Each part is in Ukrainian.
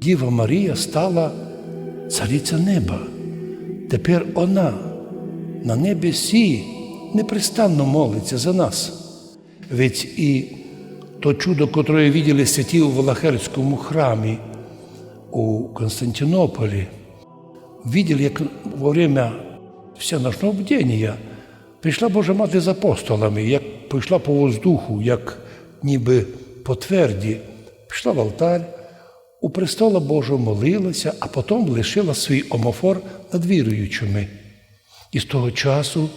Діва Марія стала цариця неба. Тепер вона на небі сі непрестанно молиться за нас. Ведь і то чудо, которое видели святі у Валахерському храмі у Константинополі, видели, як во время всеночного бдіння прийшла Божа Мати з апостолами, як прийшла по воздуху, як ніби по тверді, пішла в алтар, у престола Божого молилася, а потім лишила свій омофор над віруючими. І з того часу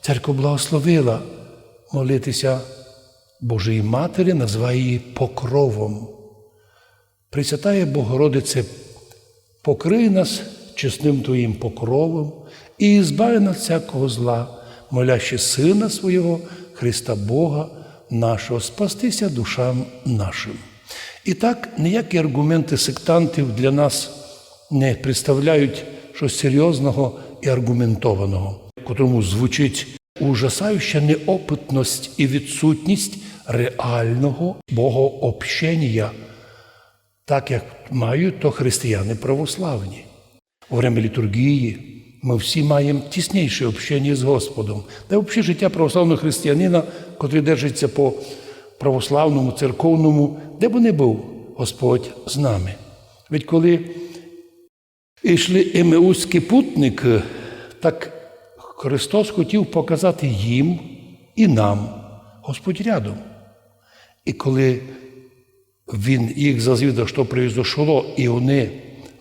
церква благословила молитися Божої Матері, називає її покровом. Пресвятає Богородице, покрий нас чесним Твоїм покровом і збави нас всякого зла, моляще Сина Свого, Христа Бога, нашого, спастися душам нашим. І так ніякі аргументи сектантів для нас не представляють щось серйозного і аргументованого, котрому звучить ужасаюча неопитність і відсутність реального богообщення, так як мають то християни православні. У время літургії ми всі маємо тісніше общення з Господом. Та взагалі життя православного християнина, котрий держиться по православному, церковному, де б не був Господь з нами. Ведь коли йшли емеузькі путники, так Христос хотів показати їм і нам, Господь рядом. І коли Він їх зазвідав, що произошло, і вони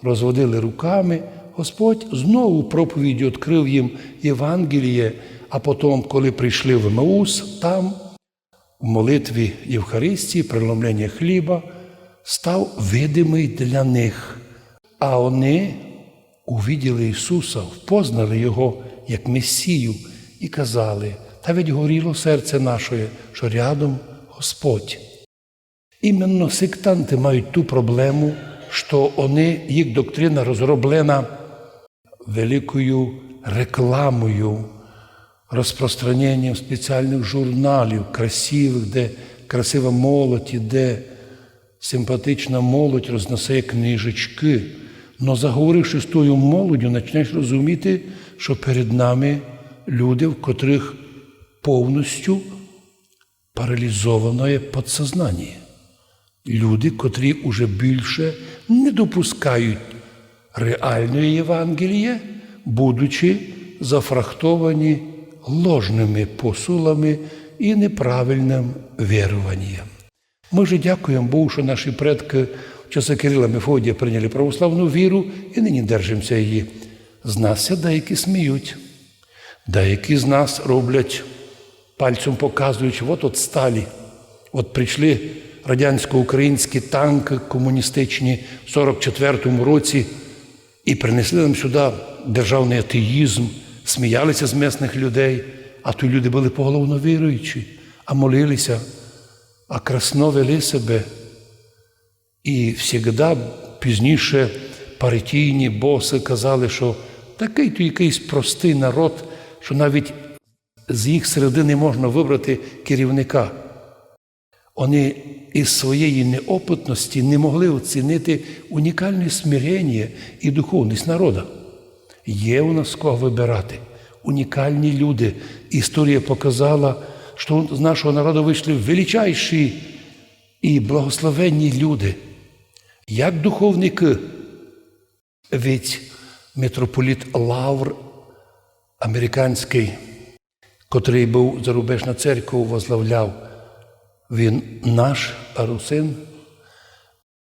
розводили руками, Господь знову проповіді відкрив їм Євангеліє, а потім, коли прийшли в Емаус, там, в молитві Євхаристії, преломлення хліба, став видимий для них. А вони увиділи Ісуса, впознали Його як Месію і казали, та ведь горіло серце наше, що рядом Господь. Іменно сектанти мають ту проблему, що вони, їх доктрина розроблена великою рекламою, розпространенням спеціальних журналів, красивих, де красива молодь іде, симпатична молодь розносить книжечки. Но заговоривши з тою молоддю, почнеш розуміти, що перед нами люди, в котрих повністю паралізоване підсознання. Люди, котрі уже більше не допускають реальної Євангелія, будучи зафрахтовані ложними посулами і неправильним віруванням. Ми ж дякуємо Богу, що наші предки в часи Кирила Мефодія прийняли православну віру і нині держимося її. З нас деякі сміють, деякі з нас роблять пальцем показуючи, от от сталі, от прийшли радянсько-українські танки комуністичні в 44-му році і принесли нам сюди державний атеїзм, сміялися з місних людей, а то люди були поголовно віруючі, а молилися, а красно вели себе. І завжди пізніше партійні боси казали, що такий то якийсь простий народ, що навіть з їх середини можна вибрати керівника. Вони із своєї неопитності не могли оцінити унікальне смирення і духовність народу. Є у нас кого вибирати. Унікальні люди. Історія показала, що з нашого народу вийшли величайші і благословенні люди, як духовники. Ведь митрополіт Лавр, американський, котрий був зарубежна церкву, возглавляв, він наш русин.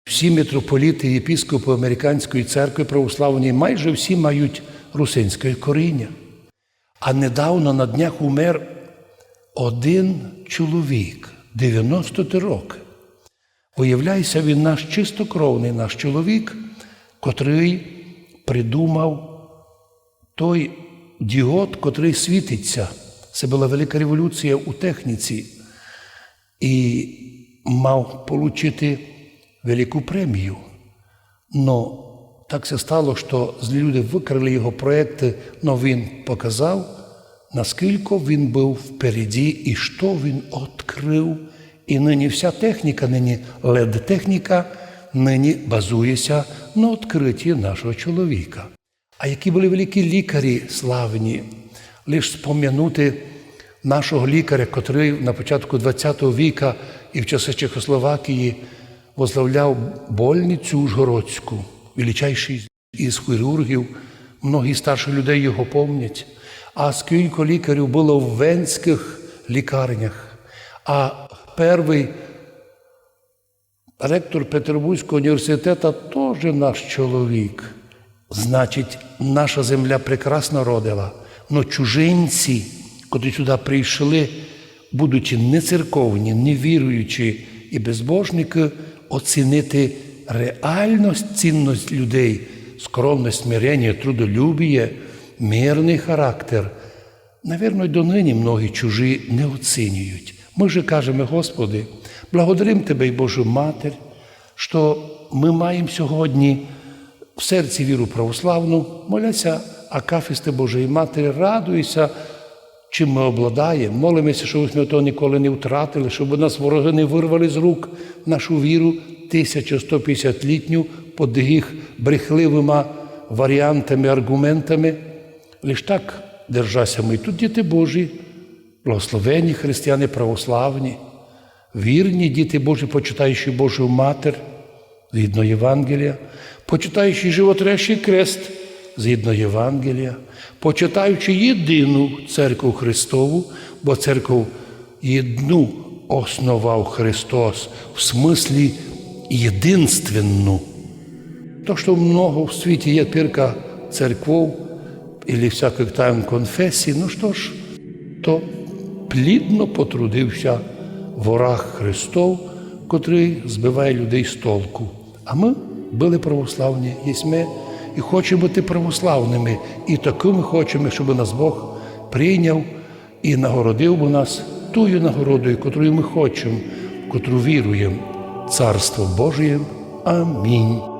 Всі митрополіти єпіскопи Американської церкви православної майже всі мають русинське коріння. А недавно на днях умер один чоловік, 90 років. Виявляється, він наш чистокровний наш чоловік, котрий придумав той діод, котрий світиться. Це була велика революція у техніці. І мав отримати велику премію. Но так се стало, що злі люди викрили його проекти, але він показав, наскільки він був впереді і що він відкрив. І нині вся техніка, нині LED-техніка нині базується на відкритті нашого чоловіка. А які були великі лікарі славні, лише спом'янути нашого лікаря, котрий на початку ХХ віка і в часи Чехословакії возглавляв больницю Ужгородську, величайший із хірургів, многі старші людей його помнять. А скільки лікарів було в венських лікарнях. А перший ректор Петербурзького університету теж наш чоловік. Значить, наша земля прекрасно родила, але чужинці, котрі сюди прийшли, будучи не церковні, не віруючі і безбожники, оцінити реальність, цінність людей, скромність, смирення, трудолюбіє, мирний характер. Навірно, донині многі чужі не оцінюють. Ми же кажемо, Господи, благодарим Тебе, і Божу Матір, що ми маємо сьогодні в серці віру православну, моляся, Акафісти Божої Матері, радуйся, чим ми обладаємо. Молимося, щоб ми того ніколи не втратили, щоб нас вороги не вирвали з рук нашу віру 1150-літню під їх брехливими варіантами, аргументами. Лиш так держася ми. Тут діти Божі, благословені християни православні, вірні діти Божі, почитаючи Божу Матір, згідно Євангелія, почитаючи животрящий крест згідно Євангелія, почитаючи єдину церкву Христову, бо церкву єдну основав Христос в смислі єдинственну. То, що много в світі є тільки церквов или всяких там конфесій, ну що ж, то плідно потрудився вораг Христов, котрий збиває людей з толку. А ми були православні, єсме, і хочемо бути православними, і такими хочемо, щоб нас Бог прийняв і нагородив би нас тою нагородою, котрою ми хочемо, котру віруємо. Царство Божє. Амінь.